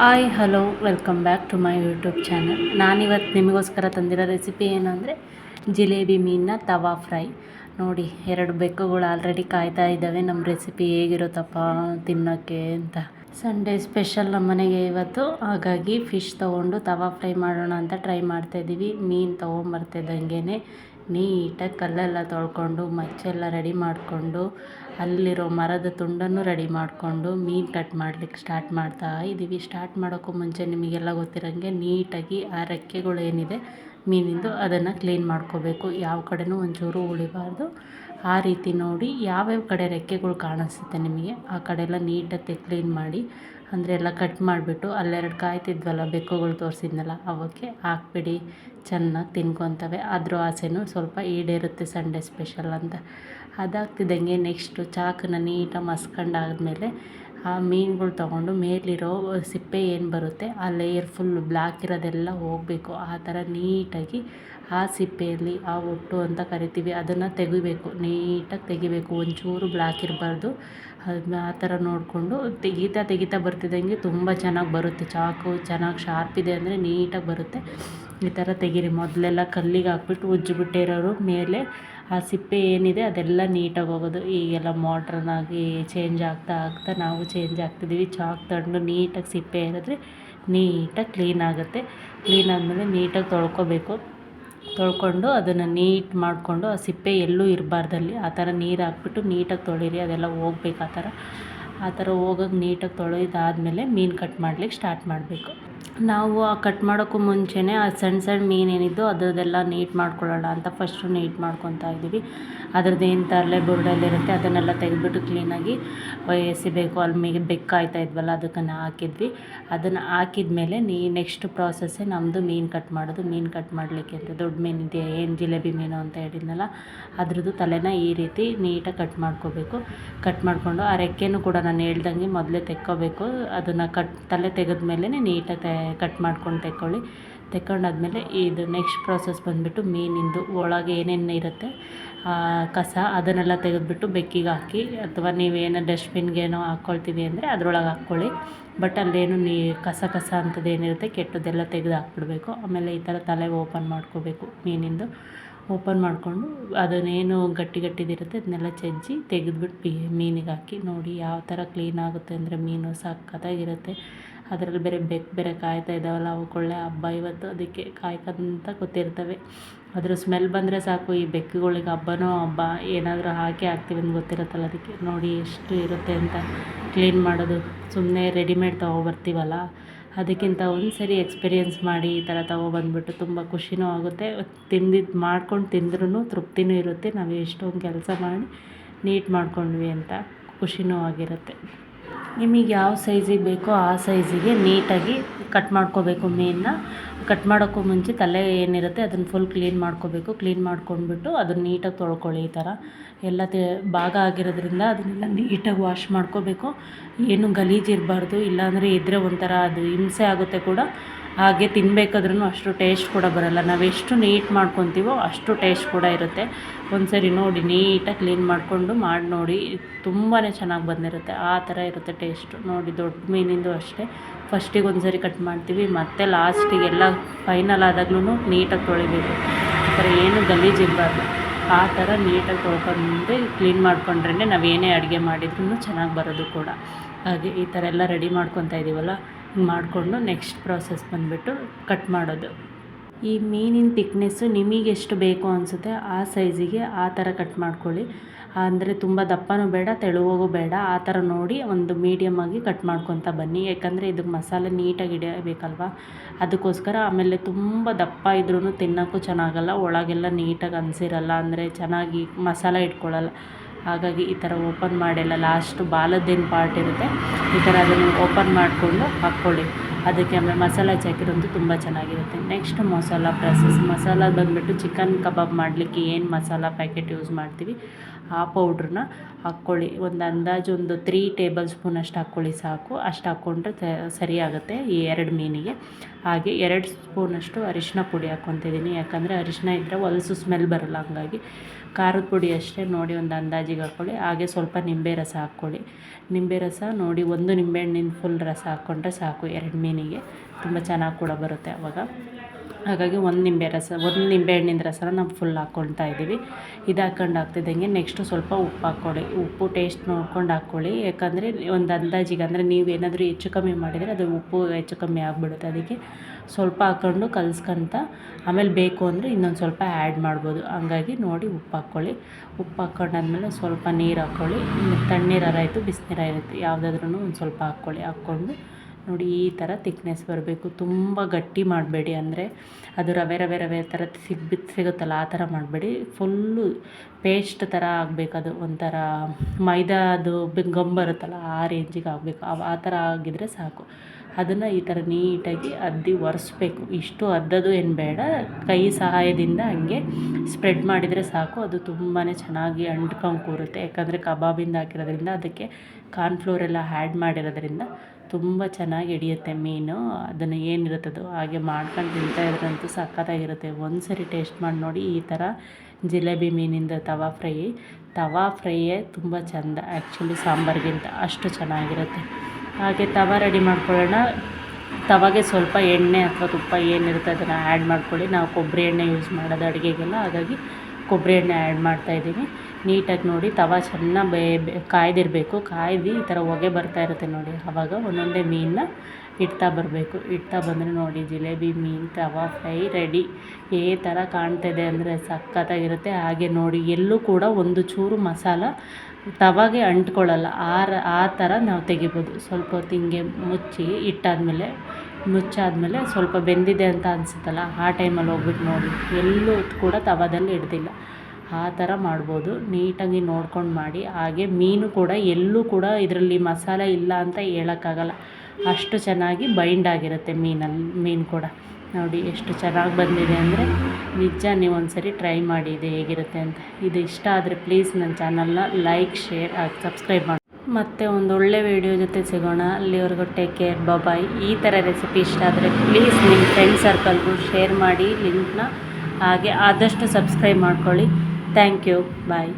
Hi, hello, welcome back to my YouTube channel. ನಾನಿವತ್ತು ನಿಮಗೋಸ್ಕರ ತಂದಿರೋ recipe ಏನಂದರೆ ಜಿಲೇಬಿ ಮೀನನ್ನ ತವಾ ಫ್ರೈ. ನೋಡಿ, ಎರಡು ಬೆಕ್ಕುಗಳು ಆಲ್ರೆಡಿ ಕಾಯ್ತಾ ಇದ್ದಾವೆ. ನಮ್ಮ ರೆಸಿಪಿ ಹೇಗಿರುತ್ತಪ್ಪ ತಿನ್ನೋಕ್ಕೆ ಅಂತ. ಸಂಡೇ ಸ್ಪೆಷಲ್ ನಮ್ಮ ಮನೆಗೆ ಇವತ್ತು. ಹಾಗಾಗಿ ಫಿಶ್ ತೊಗೊಂಡು ತವಾ ಫ್ರೈ ಮಾಡೋಣ ಅಂತ ಟ್ರೈ ಮಾಡ್ತಾಯಿದ್ದೀವಿ ಮೀನು ತೊಗೊಂಬರ್ತಿದ್ದಂಗೆ ನೀಟಾಗಿ ಕಲ್ಲೆಲ್ಲ ತೊಳ್ಕೊಂಡು, ಮಚ್ಚೆಲ್ಲ ರೆಡಿ ಮಾಡಿಕೊಂಡು ಅಲ್ಲಿರೋ ಮರದ ತುಂಡನ್ನು ರೆಡಿ ಮಾಡಿಕೊಂಡು ಮೀನು ಕಟ್ ಮಾಡ್ಲಿಕ್ಕೆ ಸ್ಟಾರ್ಟ್ ಮಾಡ್ತಾ ಇದ್ದೀವಿ ಸ್ಟಾರ್ಟ್ ಮಾಡೋಕ್ಕೂ ಮುಂಚೆ ನಿಮಗೆಲ್ಲ ಗೊತ್ತಿರೋಂಗೆ ನೀಟಾಗಿ ಆ ರೆಕ್ಕೆಗಳು ಏನಿದೆ ಮೀನಿಂದು ಅದನ್ನು ಕ್ಲೀನ್ ಮಾಡ್ಕೋಬೇಕು. ಯಾವ ಕಡೆನೂ ಒಂಚೂರು ಉಳಿಬಾರ್ದು. ಆ ರೀತಿ ನೋಡಿ ಯಾವ್ಯಾವ ಕಡೆ ರೆಕ್ಕೆಗಳು ಕಾಣಿಸುತ್ತೆ ನಿಮಗೆ. ಆ ಕಡೆ ಎಲ್ಲ ನೀಟಾಗಿ ಕ್ಲೀನ್ ಮಾಡಿ ಅಂದರೆ ಎಲ್ಲ ಕಟ್ ಮಾಡಿಬಿಟ್ಟು ಅಲ್ಲೆರಡು ಕಾಯ್ತಿದ್ವಲ್ಲ ಬೆಕ್ಕುಗಳು ತೋರಿಸಿದ್ನಲ್ಲ ಅವಕ್ಕೆ ಹಾಕ್ಬಿಡಿ. ಚೆನ್ನಾಗಿ ತಿನ್ಕೊತವೆ. ಅದ್ರ ಆಸೆನೂ ಸ್ವಲ್ಪ ಈಡೇರುತ್ತೆ ಸಂಡೇ ಸ್ಪೆಷಲ್ ಅಂತ. ಅದಾಗ್ತಿದ್ದಂಗೆ ನೆಕ್ಸ್ಟು ಚಾಕನ್ನ ನೀಟಾಗಿ ಮಸ್ಕೊಂಡಾದ್ಮೇಲೆ ಆ ಮೀನುಗಳು ತೊಗೊಂಡು ಮೇಲಿರೋ ಸಿಪ್ಪೆ ಏನು ಬರುತ್ತೆ, ಆ ಲೇಯರ್ ಫುಲ್ ಬ್ಲ್ಯಾಕ್ ಇರೋದೆಲ್ಲ ಹೋಗಬೇಕು. ಆ ಥರ ನೀಟಾಗಿ ಆ ಸಿಪ್ಪೆಯಲ್ಲಿ ಆ ಒಟ್ಟು ಅಂತ ಕರಿತೀವಿ. ಅದನ್ನು ತೆಗಿಬೇಕು. ನೀಟಾಗಿ ತೆಗಿಬೇಕು. ಒಂಚೂರು ಬ್ಲ್ಯಾಕ್ ಇರಬಾರ್ದು. ಅದನ್ನ ಆ ಥರ ನೋಡಿಕೊಂಡು ತೆಗಿತಾ ತೆಗಿತಾ ಬರ್ತಿದ್ದಂಗೆ ತುಂಬ ಚೆನ್ನಾಗಿ ಬರುತ್ತೆ. ಚಾಕು ಚೆನ್ನಾಗಿ ಶಾರ್ಪ್ ಇದೆ ಅಂದರೆ ನೀಟಾಗಿ ಬರುತ್ತೆ. ಈ ಥರ ತೆಗೀರಿ. ಮೊದಲೆಲ್ಲ ಕಲ್ಲಿಗೆ ಹಾಕ್ಬಿಟ್ಟು ಉಜ್ಜಿಬಿಟ್ಟಿರೋರು ಮೇಲೆ ಆ ಸಿಪ್ಪೆ ಏನಿದೆ ಅದೆಲ್ಲ ನೀಟಾಗಿ ಹೋಗೋದು. ಈಗೆಲ್ಲ ಮಾಡ್ರನ್ನಾಗಿ ಚೇಂಜ್ ಆಗ್ತಾ ಆಗ್ತಾ ನಾವು ಚೇಂಜ್ ಆಗ್ತಿದ್ದೀವಿ. ಚಾಕ್ ತಗೊಂಡು ನೀಟಾಗಿ ಸಿಪ್ಪೆ ಏನಾದರೆ ನೀಟಾಗಿ ಕ್ಲೀನ್ ಆಗುತ್ತೆ. ಕ್ಲೀನ್ ಆದಮೇಲೆ ನೀಟಾಗಿ ತೊಳ್ಕೊಬೇಕು. ತೊಳ್ಕೊಂಡು ಅದನ್ನು ನೀಟ್ ಮಾಡಿಕೊಂಡು ಆ ಸಿಪ್ಪೆ ಎಲ್ಲೂ ಇರಬಾರ್ದಲ್ಲಿ ಆ ಥರ ನೀರು ಹಾಕ್ಬಿಟ್ಟು ನೀಟಾಗಿ ತೊಳೀರಿ, ಅದೆಲ್ಲ ಹೋಗ್ಬೇಕು ಆ ಥರ. ಆ ಥರ ಹೋಗೋಕೆ ನೀಟಾಗಿ ತೊಳೆದಾದ್ಮೇಲೆ ಮೀನು ಕಟ್ ಮಾಡ್ಲಿಕ್ಕೆ ಸ್ಟಾರ್ಟ್ ಮಾಡಬೇಕು. ನಾವು ಆ ಕಟ್ ಮಾಡೋಕ್ಕೂ ಮುಂಚೆಯೇ ಆ ಸಣ್ಣ ಸಣ್ಣ ಮೀನು ಏನಿದ್ದು ಅದರದ್ದೆಲ್ಲ ನೀಟ್ ಮಾಡ್ಕೊಳ್ಳೋಣ ಅಂತ ಫಸ್ಟು ನೀಟ್ ಮಾಡ್ಕೊತಾ ಇದ್ದೀವಿ. ಅದ್ರದ್ದು ಏನು ತರಲೆ ಬುರುಡಲ್ಲಿರುತ್ತೆ ಅದನ್ನೆಲ್ಲ ತೆಗೆದ್ಬಿಟ್ಟು ಕ್ಲೀನಾಗಿ ಎಸಿಬೇಕು ಅಲ್ಲಿ ಮೀ ಬೆಕ್ಕಾಯ್ತಾ ಇದ್ವಲ್ಲ ಅದಕ್ಕನ್ನು ಹಾಕಿದ್ವಿ. ಅದನ್ನು ಹಾಕಿದ ಮೇಲೆ ನೀ ನೆಕ್ಸ್ಟ್ ಪ್ರಾಸೆಸ್ಸೇ ನಮ್ಮದು ಮೀನು ಕಟ್ ಮಾಡೋದು. ಮೀನು ಕಟ್ ಮಾಡಲಿಕ್ಕೆ ಅಂತ ದೊಡ್ಡ ಮೀನು ಇದೆಯಾ? ಏನು ಜಿಲೇಬಿ ಮೀನು ಅಂತ ಹೇಳಿದ್ನಲ್ಲ, ಅದ್ರದ್ದು ತಲೆನ ಈ ರೀತಿ ನೀಟಾಗಿ ಕಟ್ ಮಾಡ್ಕೋಬೇಕು. ಕಟ್ ಮಾಡಿಕೊಂಡು ಆ ರೆಕ್ಕೆನೂ ಕೂಡ ನಾನು ಹೇಳ್ದಂಗೆ ಮೊದಲೇ ತೆಕ್ಕೋಬೇಕು. ಅದನ್ನು ಕಟ್ ತಲೆ ತೆಗೆದ ಮೇಲೇ ನೀಟಾಗಿ ಕಟ್ ಮಾಡ್ಕೊಂಡು ತೆಕ್ಕೊಳ್ಳಿ. ತೆಕ್ಕೊಂಡಾದ್ಮೇಲೆ ಇದು ನೆಕ್ಸ್ಟ್ ಪ್ರಾಸೆಸ್ ಬಂದುಬಿಟ್ಟು ಮೀನಿಂದು ಒಳಗೆ ಏನೇನು ಇರುತ್ತೆ ಕಸ ಅದನ್ನೆಲ್ಲ ತೆಗೆದುಬಿಟ್ಟು ಬೆಕ್ಕಿಗೆ ಹಾಕಿ, ಅಥವಾ ನೀವೇನೋ ಡಸ್ಟ್ಬಿನ್ಗೇನೋ ಹಾಕ್ಕೊಳ್ತೀವಿ ಅಂದರೆ ಅದರೊಳಗೆ ಹಾಕ್ಕೊಳ್ಳಿ. ಬಟ್ ಅಲ್ಲೇನು ನೀ, ಕಸ ಕಸ ಅಂಥದ್ದು ಏನಿರುತ್ತೆ ಕೆಟ್ಟದೆಲ್ಲ ತೆಗೆದು ಹಾಕ್ಬಿಡ್ಬೇಕು. ಆಮೇಲೆ ಈ ಥರ ತಲೆ ಓಪನ್ ಮಾಡ್ಕೋಬೇಕು ಮೀನಿಂದು. ಓಪನ್ ಮಾಡಿಕೊಂಡು ಅದನ್ನೇನು ಗಟ್ಟಿ ಗಟ್ಟಿದಿರುತ್ತೆ, ಅದನ್ನೆಲ್ಲ ಚಜ್ಜಿ ತೆಗೆದುಬಿಟ್ಟು ಮೀನಿಗೆ ಹಾಕಿ ನೋಡಿ ಯಾವ ಥರ ಕ್ಲೀನ್ ಆಗುತ್ತೆ ಅಂದರೆ ಮೀನು ಸಖತ್ತಾಗಿರುತ್ತೆ. ಅದರಲ್ಲಿ ಬೇರೆ ಬೆಕ್ಕು ಬೇರೆ ಕಾಯ್ತಾ ಇದ್ದಾವಲ್ಲ ಅವಕ್ಕೊಳ್ಳೆ ಹಬ್ಬ ಇವತ್ತು ಅದಕ್ಕೆ ಕಾಯ್ಕೊಂತ ಗೊತ್ತಿರ್ತವೆ ಅದ್ರ ಸ್ಮೆಲ್ ಬಂದರೆ ಸಾಕು, ಈ ಬೆಕ್ಕುಗಳಿಗೆ ಹಬ್ಬನೋ, ಹಬ್ಬ ಏನಾದರೂ ಹಾಕಿ ಹಾಕ್ತೀವಿ ಅಂತ ಗೊತ್ತಿರುತ್ತಲ್ಲ ಅದಕ್ಕೆ. ನೋಡಿ ಎಷ್ಟು ಇರುತ್ತೆ ಅಂತ ಕ್ಲೀನ್ ಮಾಡೋದು. ಸುಮ್ಮನೆ ರೆಡಿಮೇಡ್ ತೊಗೊಬರ್ತೀವಲ್ಲ. ಅದಕ್ಕಿಂತ ಒಂದು ಸರಿ ಎಕ್ಸ್ಪೀರಿಯೆನ್ಸ್ ಮಾಡಿ ಈ ಥರ ತೊಗೊಬಂದ್ಬಿಟ್ಟು ತುಂಬ ಖುಷಿನೂ ಆಗುತ್ತೆ. ತಿಂದಿದ್ದು ಮಾಡ್ಕೊಂಡು ತಿಂದ್ರೂ ತೃಪ್ತಿನೂ ಇರುತ್ತೆ. ನಾವು ಎಷ್ಟೊಂದು ಕೆಲಸ ಮಾಡಿ ನೀಟ್ ಮಾಡ್ಕೊಂಡ್ವಿ ಅಂತ ಖುಷಿನೂ ಆಗಿರುತ್ತೆ. ನಿಮಗೆ ಯಾವ ಸೈಜಿಗೆ ಬೇಕೋ ಆ ಸೈಜಿಗೆ ನೀಟಾಗಿ ಕಟ್ ಮಾಡ್ಕೋಬೇಕು ಮೀನನ್ನ ಕಟ್ ಮಾಡೋಕ್ಕೂ ಮುಂಚೆ ತಲೆ ಏನಿರುತ್ತೆ ಅದನ್ನು ಫುಲ್ ಕ್ಲೀನ್ ಮಾಡ್ಕೋಬೇಕು. ಕ್ಲೀನ್ ಮಾಡ್ಕೊಂಡ್ಬಿಟ್ಟು ಅದನ್ನು ನೀಟಾಗಿ ತೊಳ್ಕೊಳ್ಳಿ ಈ ಥರ ಎಲ್ಲ ಭಾಗ ಆಗಿರೋದ್ರಿಂದ ಅದನ್ನೆಲ್ಲ ನೀಟಾಗಿ ವಾಶ್ ಮಾಡ್ಕೋಬೇಕು. ಏನು ಗಲೀಜು ಇರಬಾರ್ದು. ಇಲ್ಲಾಂದರೆ ಇದ್ದರೆ ಒಂಥರ ಅದು ಹಿಂಸೆ ಆಗುತ್ತೆ ಕೂಡ. ಹಾಗೆ ತಿನ್ಬೇಕಾದ್ರೂ ಅಷ್ಟು ಟೇಸ್ಟ್ ಕೂಡ ಬರೋಲ್ಲ. ನಾವು ಎಷ್ಟು ನೀಟ್ ಮಾಡ್ಕೊತೀವೋ ಅಷ್ಟು ಟೇಸ್ಟ್ ಕೂಡ ಇರುತ್ತೆ. ಒಂದು ಸರಿ ನೋಡಿ ನೀಟಾಗಿ ಕ್ಲೀನ್ ಮಾಡಿಕೊಂಡು ಮಾಡಿ ನೋಡಿ ತುಂಬಾ ಚೆನ್ನಾಗಿ ಬಂದಿರುತ್ತೆ. ಆ ಥರ ಇರುತ್ತೆ ಟೇಸ್ಟು ನೋಡಿ, ದೊಡ್ಡ ಮೀನಿಂದು ಅಷ್ಟೇ. ಫಸ್ಟಿಗೆ ಒಂದು ಸರಿ ಕಟ್ ಮಾಡ್ತೀವಿ. ಮತ್ತು ಲಾಸ್ಟಿಗೆಲ್ಲ ಫೈನಲ್ ಆದಾಗ್ಲೂ ನೀಟಾಗಿ ತೊಳಿಬೇಕು. ಆ ಥರ ಏನು ಗಲೀಜು ಇರಬಾರ್ದು. ಆ ಥರ ನೀಟಾಗಿ ತೊಳ್ಕೊಂಡು ಕ್ಲೀನ್ ಮಾಡ್ಕೊಂಡ್ರೆ ಏನೇ ಅಡುಗೆ ಮಾಡಿದ್ರೂ ಚೆನ್ನಾಗಿ ಬರೋದು ಕೂಡ. ಹಾಗೆ ಈ ಥರ ಎಲ್ಲ ರೆಡಿ ಮಾಡ್ಕೊತಾ ಇದ್ದೀವಲ್ಲ ಮಾಡಿಕೊಂಡು ನೆಕ್ಸ್ಟ್ ಪ್ರಾಸೆಸ್ ಬಂದುಬಿಟ್ಟು ಕಟ್ ಮಾಡೋದು. ಈ ಮೀನಿನ ತಿಕ್ನೆಸ್ಸು ನಿಮಗೆ ಎಷ್ಟು ಬೇಕು ಅನಿಸುತ್ತೆ ಆ ಸೈಜಿಗೆ ಆ ಥರ ಕಟ್ ಮಾಡ್ಕೊಳ್ಳಿ. ಅಂದರೆ ತುಂಬ ದಪ್ಪನೂ ಬೇಡ, ತೆಳುವಾಗೂ ಬೇಡ, ಆ ಥರ ನೋಡಿ ಒಂದು ಮೀಡಿಯಮ್ ಆಗಿ ಕಟ್ ಮಾಡ್ಕೊತ ಬನ್ನಿ. ಯಾಕಂದರೆ ಇದಕ್ಕೆ ಮಸಾಲೆ ನೀಟಾಗಿ ಹಿಡಿಯಬೇಕಲ್ವ? ಅದಕ್ಕೋಸ್ಕರ ಆಮೇಲೆ ತುಂಬ ದಪ್ಪ ಇದ್ರೂ ತಿನ್ನೋಕ್ಕೂ ಚೆನ್ನಾಗಲ್ಲ, ಒಳಗೆಲ್ಲ ನೀಟಾಗಿ ಅನಿಸಿರಲ್ಲ. ಅಂದರೆ ಚೆನ್ನಾಗಿ ಮಸಾಲೆ ಇಟ್ಕೊಳ್ಳಲ್ಲ. ಹಾಗಾಗಿ ಈ ಥರ ಓಪನ್ ಮಾಡಿಲ್ಲ. ಲಾಸ್ಟು ಬಾಲದ್ದೇನು ಪಾರ್ಟ್ ಇರುತ್ತೆ, ಈ ಥರ ಅದನ್ನು ಓಪನ್ ಮಾಡಿಕೊಂಡು ಹಾಕ್ಕೊಳ್ಳಿ. ಅದಕ್ಕೆ ಆಮೇಲೆ ಮಸಾಲ ಹಾಕಿರೋದು ತುಂಬ ಚೆನ್ನಾಗಿರುತ್ತೆ. ನೆಕ್ಸ್ಟ್ ಮಸಾಲ ಪ್ರಾಸೆಸ್ ಮಸಾಲ ಬಂದುಬಿಟ್ಟು ಚಿಕನ್ ಕಬಾಬ್ ಮಾಡಲಿಕ್ಕೆ ಏನು ಮಸಾಲ ಪ್ಯಾಕೆಟ್ ಯೂಸ್ ಮಾಡ್ತೀವಿ? ಆ ಪೌಡ್ರನ್ನ ಹಾಕ್ಕೊಳ್ಳಿ. ಒಂದು ಅಂದಾಜು ಒಂದು ತ್ರೀ ಟೇಬಲ್ ಸ್ಪೂನ್ ಅಷ್ಟು ಹಾಕ್ಕೊಳ್ಳಿ ಸಾಕು. ಅಷ್ಟು ಹಾಕ್ಕೊಂಡ್ರೆ ಸರಿ ಆಗುತ್ತೆ ಈ ಎರಡು ಮೀನಿಗೆ. ಹಾಗೆ ಎರಡು ಸ್ಪೂನಷ್ಟು ಅರಿಶಿನ ಪುಡಿ ಹಾಕ್ಕೊತಿದ್ದೀನಿ ಯಾಕಂದರೆ ಅರಿಶಿನ ಇದ್ದರೆ ಹೊಲಸು ಸ್ಮೆಲ್ ಬರಲ್ಲ ಹಂಗಾಗಿ. ಖಾರದ ಪುಡಿ ಅಷ್ಟೇ ನೋಡಿ ಒಂದು ಅಂದಾಜಿಗೆ ಹಾಕ್ಕೊಳ್ಳಿ. ಹಾಗೆ ಸ್ವಲ್ಪ ನಿಂಬೆ ರಸ ಹಾಕ್ಕೊಳ್ಳಿ. ನಿಂಬೆ ರಸ ನೋಡಿ ಒಂದು ನಿಂಬೆಹಣ್ಣಿನ ಫುಲ್ ರಸ ಹಾಕ್ಕೊಂಡ್ರೆ ಸಾಕು. ಎರಡು ಮೀನಿಗೆ ತುಂಬ ಚೆನ್ನಾಗಿ ಕೂಡ ಬರುತ್ತೆ ಆವಾಗ ಹಾಗಾಗಿ ಒಂದು ನಿಂಬೆ ರಸ, ಒಂದು ನಿಂಬೆ ಹಣ್ಣಿನ ರಸನ ನಾವು ಫುಲ್ ಹಾಕ್ಕೊಳ್ತಾ ಇದ್ದೀವಿ. ಇದು ಹಾಕ್ಕೊಂಡು ಹಾಕ್ತಿದ್ದಂಗೆ ನೆಕ್ಸ್ಟು ಸ್ವಲ್ಪ ಉಪ್ಪು ಹಾಕ್ಕೊಳ್ಳಿ. ಉಪ್ಪು ಟೇಸ್ಟ್ ನೋಡ್ಕೊಂಡು ಹಾಕ್ಕೊಳ್ಳಿ. ಯಾಕಂದರೆ ಒಂದು ಅಂದಾಜಿಗೆ ಅಂದರೆ ನೀವು ಏನಾದರೂ ಹೆಚ್ಚು ಕಮ್ಮಿ ಮಾಡಿದರೆ ಅದು ಉಪ್ಪು ಹೆಚ್ಚು ಕಮ್ಮಿ ಆಗಿಬಿಡುತ್ತೆ ಅದಕ್ಕೆ ಸ್ವಲ್ಪ ಹಾಕ್ಕೊಂಡು ಕಲ್ಸ್ಕೊಂತ ಆಮೇಲೆ ಬೇಕು ಅಂದರೆ ಇನ್ನೊಂದು ಸ್ವಲ್ಪ ಆ್ಯಡ್ ಮಾಡ್ಬೋದು. ಹಂಗಾಗಿ ನೋಡಿ ಉಪ್ಪು ಹಾಕ್ಕೊಳ್ಳಿ. ಉಪ್ಪು ಹಾಕ್ಕೊಂಡಾದ್ಮೇಲೆ ಸ್ವಲ್ಪ ನೀರು ಹಾಕ್ಕೊಳ್ಳಿ. ತಣ್ಣೀರಾರಾಯಿತು ಇರುತ್ತೆ ಯಾವುದಾದ್ರೂ ಒಂದು ಸ್ವಲ್ಪ ಹಾಕ್ಕೊಳ್ಳಿ. ಹಾಕ್ಕೊಂಡು ನೋಡಿ ಈ ಥರ ತಿಕ್ನೆಸ್ ಬರಬೇಕು. ತುಂಬ ಗಟ್ಟಿ ಮಾಡಬೇಡಿ ಅಂದರೆ ಅದು ರವೆ ರವೆ ರವೆ ಥರ ಸಿಗ್ಬಿ, ಸಿಗುತ್ತಲ್ಲ ಆ ಥರ ಮಾಡಬೇಡಿ. ಫುಲ್ಲು ಪೇಸ್ಟ್ ಥರ ಆಗಬೇಕದು ಒಂಥರ ಮೈದಾದು ಗಮ್ ಬರುತ್ತಲ್ಲ ಆ ರೇಂಜಿಗೆ ಆಗಬೇಕು. ಆ ಥರ ಆಗಿದ್ರೆ ಸಾಕು. ಅದನ್ನು ಈ ಥರ ನೀಟಾಗಿ ಅದ್ದಿ ಒರೆಸ್ಬೇಕು. ಇಷ್ಟು ಅದ್ದದು ಏನು ಬೇಡ. ಕೈ ಸಹಾಯದಿಂದ ಹಂಗೆ ಸ್ಪ್ರೆಡ್ ಮಾಡಿದರೆ ಸಾಕು. ಅದು ತುಂಬಾ ಚೆನ್ನಾಗಿ ಅಂಟ್ಕೊಂಡು ಕೂರುತ್ತೆ. ಯಾಕಂದರೆ ಕಬಾಬಿಂದ ಹಾಕಿರೋದ್ರಿಂದ ಅದಕ್ಕೆ ಕಾರ್ನ್ಫ್ಲೋರೆಲ್ಲ ಆ್ಯಡ್ ಮಾಡಿರೋದ್ರಿಂದ ತುಂಬ ಚೆನ್ನಾಗಿ ಹಿಡಿಯುತ್ತೆ ಮೀನು. ಅದನ್ನು ಏನಿರುತ್ತದೋ ಹಾಗೆ ಮಾಡ್ಕೊಂಡು ತಿಂತಾ ಇದ್ರಂತೂ ಸಖತ್ತಾಗಿರುತ್ತೆ. ಒಂದು ಸರಿ ಟೇಸ್ಟ್ ಮಾಡಿ ನೋಡಿ ಈ ಥರ ಜಿಲೇಬಿ ಮೀನಿಂದ ತವಾ ಫ್ರೈ. ತವಾ ಫ್ರೈಯೇ ತುಂಬ ಚೆಂದ. ಆ್ಯಕ್ಚುಲಿ ಸಾಂಬಾರಿಗಿಂತ ಅಷ್ಟು ಚೆನ್ನಾಗಿರುತ್ತೆ. ಹಾಗೆ ತವಾ ರೆಡಿ ಮಾಡ್ಕೊಳ್ಳೋಣ. ತವಾಗೆ ಸ್ವಲ್ಪ ಎಣ್ಣೆ ಅಥವಾ ತುಪ್ಪ ಏನಿರುತ್ತೆ ಅದನ್ನು ಆ್ಯಡ್ ಮಾಡ್ಕೊಳ್ಳಿ. ನಾವು ಕೊಬ್ಬರಿ ಎಣ್ಣೆ ಯೂಸ್ ಮಾಡೋದು ಅಡುಗೆಗೆಲ್ಲ. ಹಾಗಾಗಿ ಕೊಬ್ಬರಿ ಎಣ್ಣೆ ಆ್ಯಡ್ ಮಾಡ್ತಾಯಿದ್ದೀನಿ ನೀಟಾಗಿ ನೋಡಿ, ತವಾ ಚೆನ್ನಾಗಿ ಬೇ ಕಾಯ್ದಿರಬೇಕು. ಕಾಯ್ದು ಈ ಥರ ಹೊಗೆ ಬರ್ತಾ ಇರುತ್ತೆ ನೋಡಿ ಆವಾಗ ಒಂದೊಂದೇ ಮೀನನ್ನ ಇಡ್ತಾ ಬರಬೇಕು. ಇಡ್ತಾ ಬಂದರೆ ನೋಡಿ, ಜಿಲೇಬಿ ಮೀನು, ತವಾ ಫ್ರೈ ರೆಡಿ. ಏ ಥರ ಕಾಣ್ತಾಯಿದೆ ಅಂದರೆ ಸಖತ್ತಾಗಿರುತ್ತೆ. ಹಾಗೆ ನೋಡಿ, ಎಲ್ಲೂ ಕೂಡ ಒಂದು ಚೂರು ಮಸಾಲ ತವಾಗೆ ಅಂಟ್ಕೊಳ್ಳಲ್ಲ, ಆರ, ಆ ಥರ ನಾವು ತೆಗಿಬೋದು. ಸ್ವಲ್ಪ ಹೊತ್ತು ಹಿಂಗೆ ಮುಚ್ಚಿ ಇಟ್ಟಾದಮೇಲೆ, ಮುಚ್ಚಾದಮೇಲೆ ಸ್ವಲ್ಪ ಬೆಂದಿದೆ ಅಂತ ಅನಿಸುತ್ತಲ್ಲ, ಆ ಟೈಮಲ್ಲಿ ಹೋಗ್ಬಿಟ್ಟು ನೋಡಿ. ಎಲ್ಲೂ ಕೂಡ ತವಾದಲ್ಲಿ ಹಿಡ್ದಿಲ್ಲ ಆ ಥರ ಮಾಡ್ಬೋದು. ನೀಟಾಗಿ ನೋಡ್ಕೊಂಡು ಮಾಡಿ. ಹಾಗೆ ಮೀನು ಕೂಡ ಎಲ್ಲೂ ಕೂಡ ಇದರಲ್ಲಿ ಮಸಾಲೆ ಇಲ್ಲ ಅಂತ ಹೇಳೋಕ್ಕಾಗಲ್ಲ. ಅಷ್ಟು ಚೆನ್ನಾಗಿ ಬೈಂಡ್ ಆಗಿರುತ್ತೆ ಮೀನಲ್ಲಿ, ಮೀನು ಕೂಡ. ನೋಡಿ ಎಷ್ಟು ಚೆನ್ನಾಗಿ ಬಂದಿದೆ ಅಂದರೆ ನಿಜ ನೀವು ಒಂದು ಸರಿ ಟ್ರೈ ಮಾಡಿ ಇದು ಹೇಗಿರುತ್ತೆ ಅಂತ. ಇದು ಇಷ್ಟ ಆದರೆ ಪ್ಲೀಸ್ ನನ್ನ ಚಾನಲ್ನ ಲೈಕ್, ಶೇರ್ ಹಾಕಿ ಸಬ್ಸ್ಕ್ರೈಬ್ ಮಾಡಿ. ಮತ್ತು ಒಂದು ಒಳ್ಳೆ ವೀಡಿಯೋ ಜೊತೆ ಸಿಗೋಣ. ಅಲ್ಲಿವರೆಗೂ ಟೇಕ್ ಕೇರ್ ಬಾಯ್ ಈ ಥರ ರೆಸಿಪಿ ಇಷ್ಟ ಆದರೆ ಪ್ಲೀಸ್ ನಿಮ್ಮ ಫ್ರೆಂಡ್ ಸರ್ಕಲ್ಗೂ ಶೇರ್ ಮಾಡಿ, ಲಿಂಕ್ನ ಹಾಗೆ ಆದಷ್ಟು ಸಬ್ಸ್ಕ್ರೈಬ್ ಮಾಡ್ಕೊಳ್ಳಿ. Thank you bye